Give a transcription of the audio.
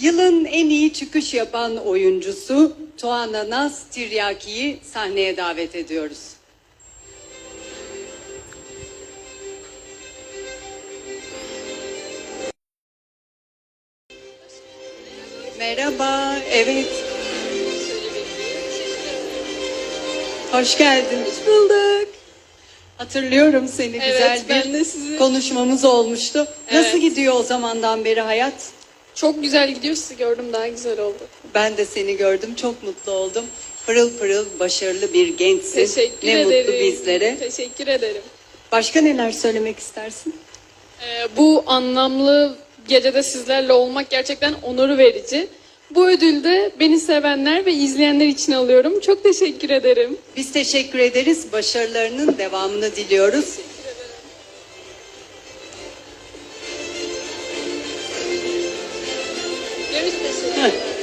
Yılın en iyi çıkış yapan oyuncusu Tuana Naz Tiryaki'yi sahneye davet ediyoruz. Merhaba, evet. Hoş geldin. Hoş bulduk. Hatırlıyorum seni Evet, güzel bir ben de sizi- konuşmamız olmuştu. Nasıl Evet. gidiyor o zamandan beri hayat? Çok güzel gidiyor sizi gördüm daha güzel oldu. Ben de seni gördüm, çok mutlu oldum. Pırıl pırıl başarılı bir gençsin. Teşekkür ne ederim. mutlu bizlere. Teşekkür ederim. Başka neler söylemek istersin? Ee, bu anlamlı gecede sizlerle olmak gerçekten onur verici. Bu ödülü de beni sevenler ve izleyenler için alıyorum. Çok teşekkür ederim. Biz teşekkür ederiz. Başarılarının devamını diliyoruz. Very specific.